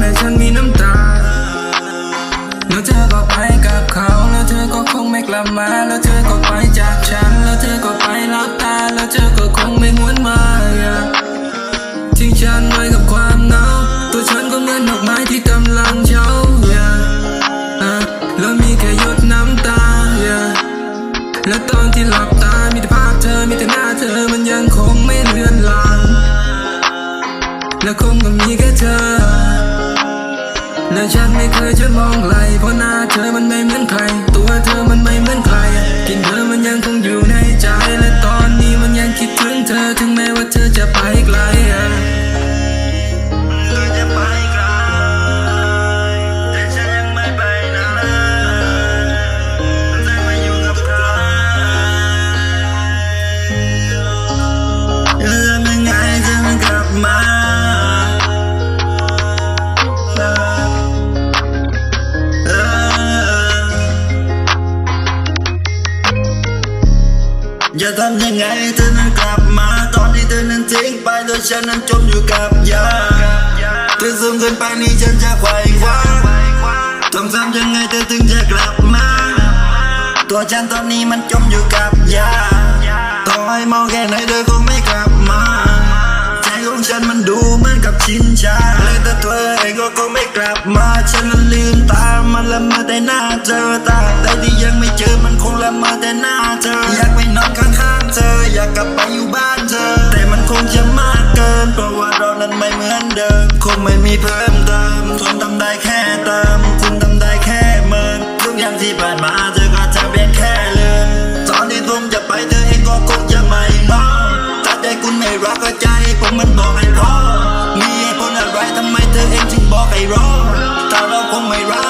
ไม่สนให้ฉันมีน้ำตาแล้วเธอก็ไปกับเขา แล้วเธอก็คงไม่กลับมา แล้วเธอก็ไปจากฉัน แล้วเธอก็ไปรับตา แล้วเธอก็คงไม่หวนมาทิ้งฉันไว้กับความเหงาตัวฉันก็เหมือนดอกไม้ที่กำลังเฉาอย่าแล้วมีแค่หยดน้ำตา และตอนที่หลับตา มีแต่ภาพเธอ มีแต่หน้าเธอ มันยังคงไม่เลือนลาง และคงก็มีแค่เธอ และฉันไม่เคยจะมองไกลเพราะหน้าเธอ อจะทำยังไงเธอนั้นกลับมา ตอนที่เธอนั้นทิ้งไปโดยฉันนั้นจมอยู่กับยาเธอสูงเกินไปนี่ฉันจะไขว่คว้าต้องทำยังไงเธอถึงจะกลับมา ตัวฉันตอนนี้มันจมอยู่กับยาต่อให้เมาแค่ไหนเธอก็ไม่กลับมาใจของฉันมันดูเหมือนกับชินชาและแต่เธอเองก็คงไม่กลับมา ฉันนั้นลืมตามันละเมอแต่หน้าเจอตาแต่ เจอมันคงละเมอแต่หน้าเธอ อยากไปนอนข้างๆเธอ อยากกลับไปอยู่บ้านเธอ แต่มันคงจะมากเกิน เพราะว่าเรานั้นไม่เหมือนเดิม คงไม่มีเพิ่มเติมทนทำได้แค่เติมคุณทำได้แค่เมินทุกอย่างที่ผ่านมาเธอก็จะเป็นแค่เลืมตอนที่ผมจะไปเธอเองก็คงจะไม่มองถ้าใจคุณไม่รักก็ใจผมมันบอกให้รอมีเหตุผลอะไรทำไมเธอเองจึงบอกให้รอถ้าเราคงไม่รัก